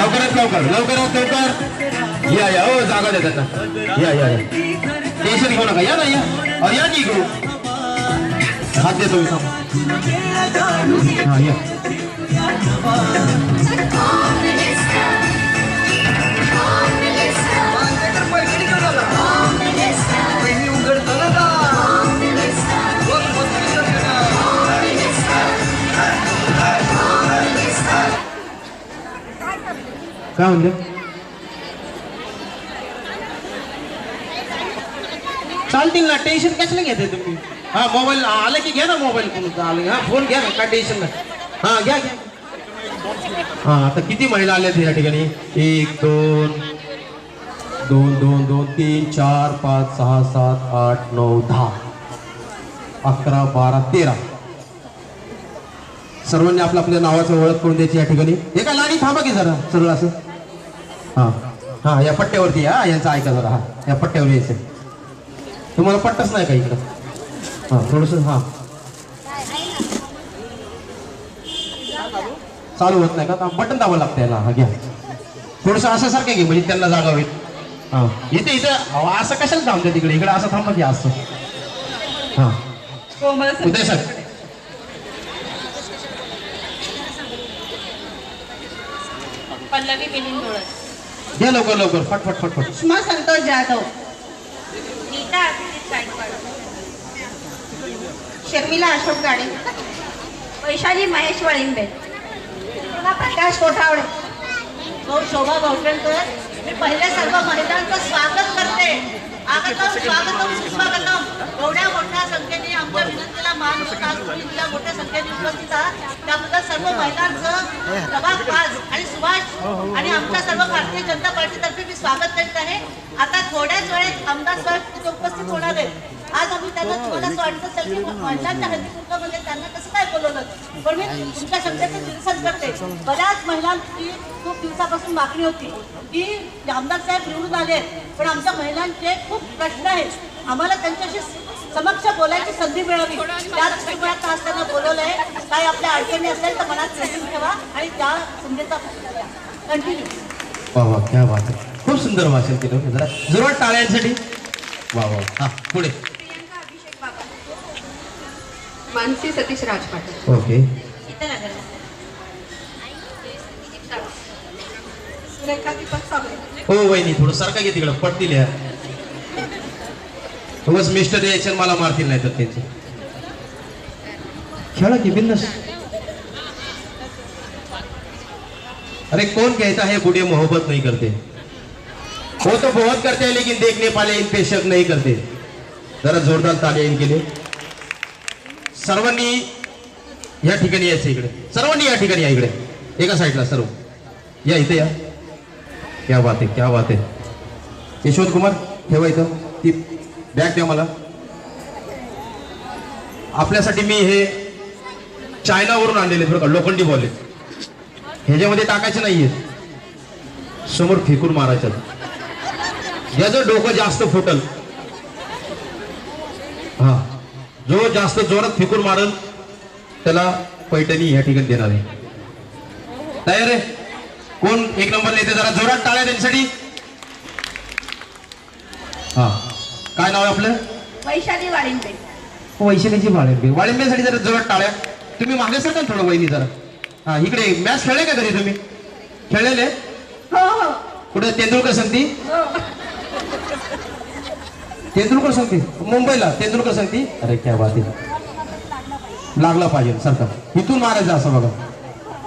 लवकरात लवकर लवकरात लवकर या या हो जागा द्या त्यांना या या या. टेन्शन घेऊ नका. या ना या. अरे या की इकडून हात देतो मी हा या. काय म्हणले चालतील ना टेन्शन कशाला घेते तुम्ही? हा मोबाईल आलं की घ्या ना मोबाईल फोन आलं हा फोन घ्या ना काय टेन्शन नाही. हा घ्या घ्या. हा आता किती महिला आल्या या ठिकाणी? एक दोन दोन दोन दोन तीन चार पाच सहा सात आठ नऊ दहा. अकरा बारा तेरा. सर्वांनी आपल्या आपल्या नावाचं ओळख करून द्यायची या ठिकाणी. एका लाणी थांबा की जरा सगळं असं. हां. हां या पट्ट्यावरती या. यांचं ऐका जरा. हा या पट्ट्यावर यायचं. तुम्हाला पट्टच नाही का इकडं? हां थोडस हां. चालू होत नाही का? बटन दाबावं लागतं याला. हा घ्या. थोडस असं सारखं घे म्हणजे त्यांना जागा होईल. हां. इथे इथं. असं कशाला थांबते तिकडे? इकडे असं थांबा घ्या असं. हां. उदय सर. पल्लवी मिलिंद डोळस घ्या लवकर लवकर. फट फट फट फट. सुषमा संतोष जाधव. अभिजित गायकवाड. शर्मिला अशोक गाडे. वैशाली महेश वळिंबे. प्रकाश कोठावडे. सौ शोभा भोटणकर मी पहिले सर्व महिलांचं स्वागत करते. आगतम स्वागतम सुस्वागतम. एवढ्या मोठ्या संख्येने आमच्या विनंतीला मान तुम्ही इतक्या मोठ्या संख्येने उपस्थित आहात. त्याबद्दल सर्व महिलांचं प्रभाग पाच आणि सुभाष आणि आमच्या सर्व भारतीय जनता पार्टीतर्फे मी स्वागत करीत आहे. आता थोड्याच वेळेत आमदार साहेब तिथे उपस्थित होणार आहेत. आज आम्ही त्यांना तुम्हाला असं वाटत असेल की महिलांच्या हल्ली कुटुंबामध्ये त्यांना कसं काय बोलवलं? पण मी तुमच्या शब्दाचं निरसन करते. बऱ्याच महिलांची खूप दिवसापासून मागणी होती की आमदार साहेब निवडून आले पण आमच्या महिलांचे खूप प्रश्न आहेत. आम्हाला त्यांच्याशी समक्ष बोलायची संधी मिळावी. त्याच दृष्टिकोनात आज त्यांना बोलवलं आहे. काय आपल्या अडचणी असेल तर मनात ठेवून ठेवा आणि त्या संधीचा कंटिन्यू वा वा क्या बात आहे. खूप सुंदर भाषण केलं जरा जोरात टाळ्यांसाठी. वा वा. हा पुढे. मानसी सतीश ओके. सुरेखा दीपक साबळे हो वहिनी थोडं सारखा घे तिकडं पडतील या उगाच मिस्टर यायचे मला मारतील नाही तर त्यांचे. खेळा की बिंदस. अरे कौन कहता है बूढ़े मोहब्बत नहीं करते. वो तो बहुत करते हैं लेकिन देखने वाले इन पे शक नहीं करते. जरा जोरदार ताली इनके लिए सर्वांनी या ठिकाणी यायचं इकडे. सर्वांनी या ठिकाणी या इकडे. एका साईडला सर्व. या इथे या. क्या बात आहे क्या बात आहे. यशवंत कुमार ठेवा इथं. ती बॅग द्या मला. आपल्यासाठी मी हे चायनावरून आणलेले बरं का लोखंडी बॉल ह्याच्यामध्ये टाकायचे नाहीये. समोर फेकून मारायचं. याचं डोकं जास्त फुटल. हा. जो जास्त जोरात फेकून मारल त्याला पैठणी या ठिकाणी देणार आहे. तयार आहे कोण एक नंबर येते जरा जोरात टाळ्या त्यांच्यासाठी. हा. काय नाव आहे आपलं? वैशाली वाळिंबे. वैशालीची वाळिंबे. वाळिंबेसाठी जरा जोरात टाळ्या. तुम्ही मागे सरका थोडं वहिनी जरा. हा इकडे मॅच खेळले का तरी तुम्ही? खेळलेले? हो हो. कुठे? तेंडुलकर संगती हो. तेंडुलकर संगती मुंबईला तेंडुलकर संगती अरे क्या बात आहे. लागला पाहिजे सारखा इथून मारायचं असं बघा.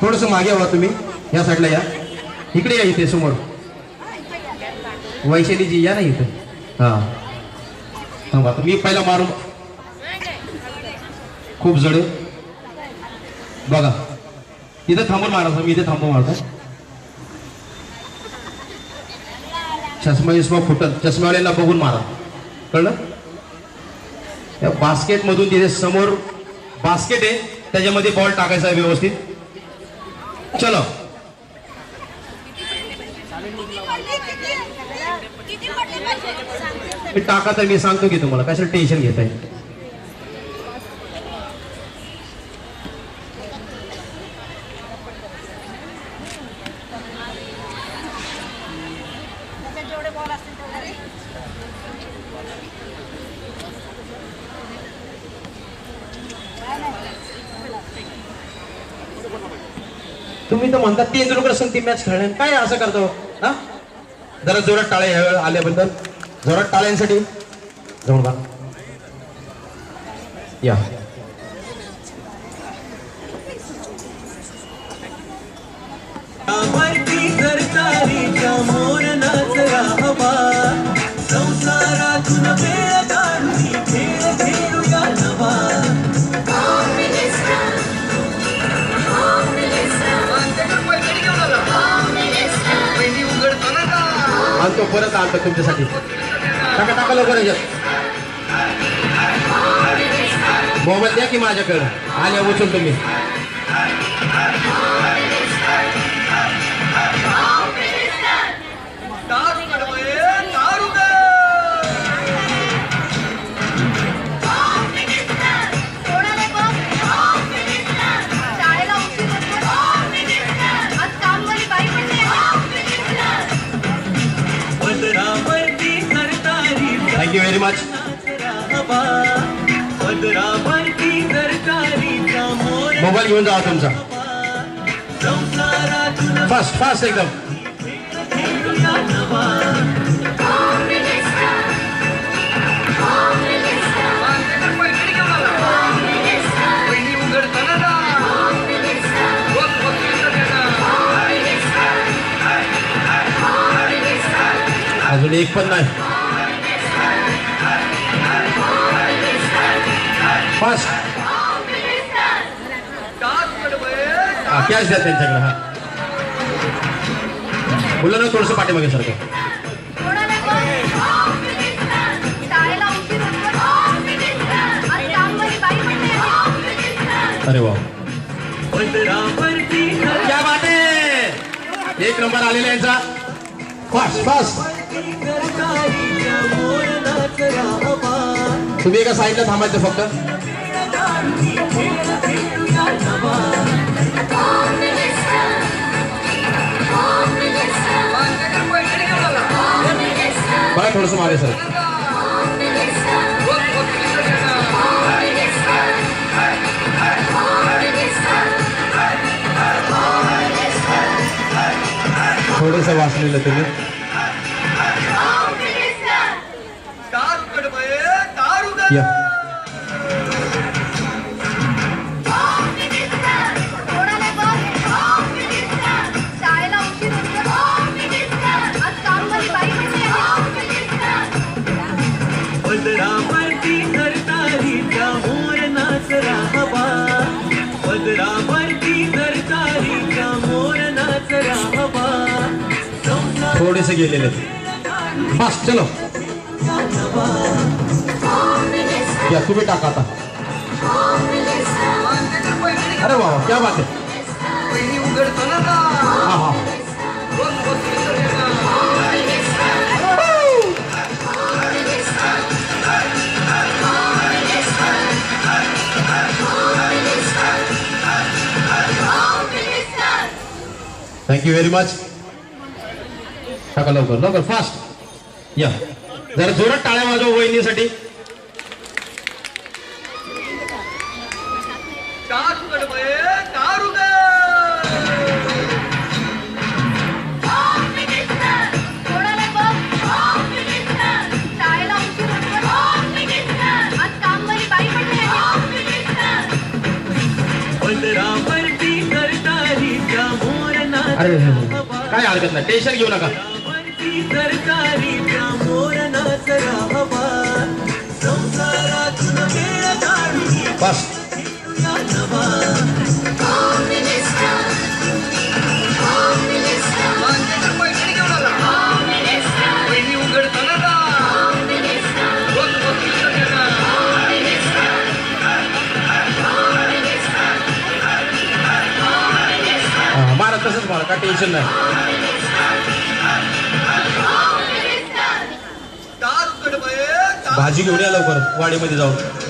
थोडस मागे व्हा तुम्ही या साईडला या. इकडे या इथे समोर. वैशालीजी या ना इथे. हा. थांबा मी पहिला मारून खूप जड बघा. इथे थांबून मारायचं मी इथे थांबून मारतो. चष्मा विस्मा फुटल. चष्मावाल्याला बघून मारा. कळलं? त्या बास्केट मधून तिथे समोर बास्केट आहे. त्याच्यामध्ये बॉल टाकायचा आहे व्यवस्थित. चलो. टाका तर मी सांगतो की तुम्हाला. कशाला टेन्शन घेत आहे तुम्ही तर म्हणता तेंडुलकर संघ ती मॅच खेळणे काय असं करतो हो? जरा जोरात टाळे ह्या वेळ आल्याबद्दल. जोरात टाळ्यांसाठी. जाऊन बा या. वरती तो परत आणतो तुमच्यासाठी. टाका टाका लवकर याच्यात. मोबाईल द्या की माझ्याकडं. आल्या उचल तुम्ही थँक्यू व्हेरी मच मोबाईल घेऊन जा तुमचा. फास्ट फास्ट एकदम. अजून एक पण नाही. फास्ट हा कॅश द्या त्यांच्याकडे हा. मुलांना थोडंसं पाठीमागे सारखं. अरे वा. क्या बात आहे एक नंबर आलेला यांचा. फास्ट फास्ट तुम्ही एका साईडला थांबायचं फक्त. बघा थोडस मागे सर. थोडस वाचलेलं तुम्ही. दारू कडवय या. थोडेसे गेलेले बस चलो. या तुम्ही टाका आता. अरे वा क्या बात आहे. हा हा. थँक्यू व्हेरी मच टाका लवकर लवकर फास्ट या. जरा जोरात टाळ्या वाजव वहिनीसाठी. अरे काय हरकत नाही. टेन्शन घेऊ नका. मारा तसंच मारा काय टेन्शन नाही. भाजी घेऊन या लवकर वाडीमध्ये जाऊन.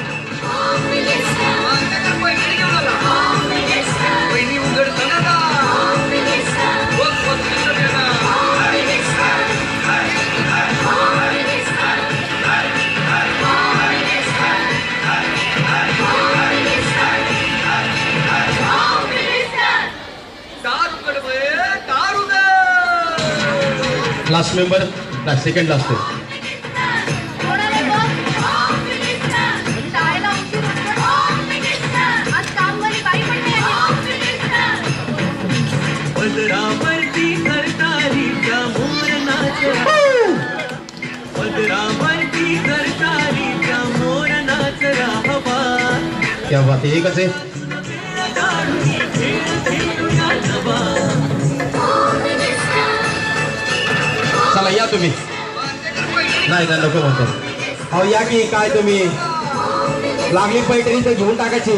नाचरा पदरावरती करतालीच्या मोर नाचरा हवा क्या बात आहे एकच आहे चला या तुम्ही. नाही नाही नको म्हणतात अहो या की काय तुम्ही? लागली पैठणी तर घेऊन टाकायची.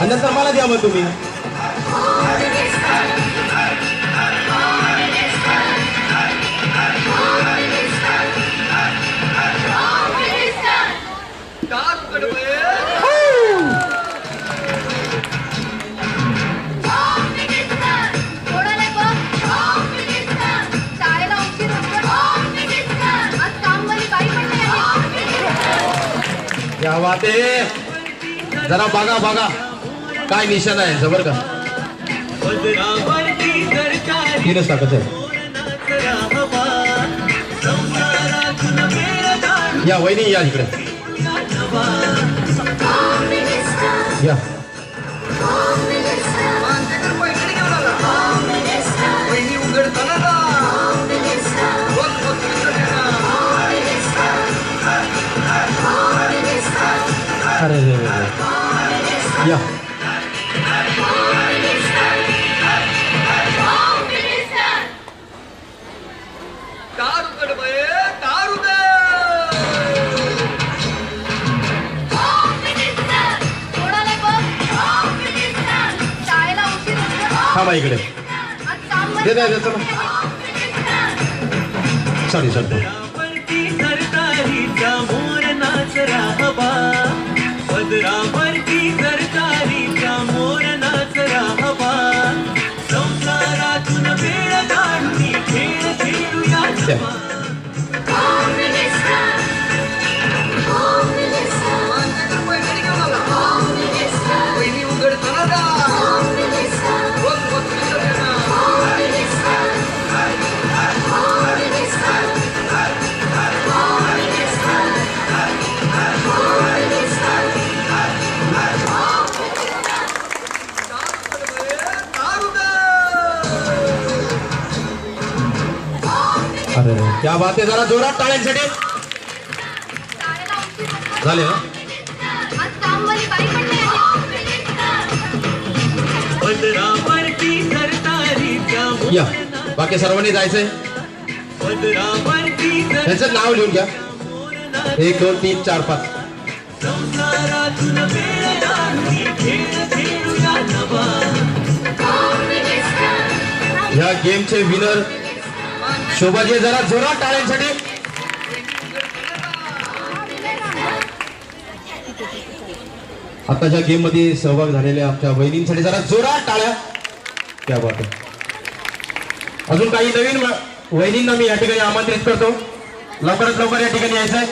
आणि नंतर मला द्या मग तुम्ही. क्या बात आहे जरा बघा बघा. काय निशाण आहे जबर का? तीनच टाकत आहे. या वहिनी या इकडे. या. या. थांबा इकडे दे द्या चला. सॉरी सॉरी सरकारीचा मोर नाचरा हवा खेळूया द्या बात आहे जरा जोरात टाळ्यांसाठी. झाले या. बाकी सर्वांनी जायचंय. त्यांचं नाव लिहून घ्या. एक दोन तीन चार पाच. ह्या गेमचे विनर शोभाजी जरा जोरात टाळ्यांसाठी. आताच्या गेममध्ये सहभाग झालेल्या आमच्या वहिनींसाठी जरा जोरात टाळ्या. त्या वाट अजून काही नवीन वहिनींना मी या ठिकाणी आमंत्रित करतो. लवकरात लवकर या ठिकाणी यायचं आहे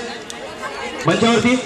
मंचावरती.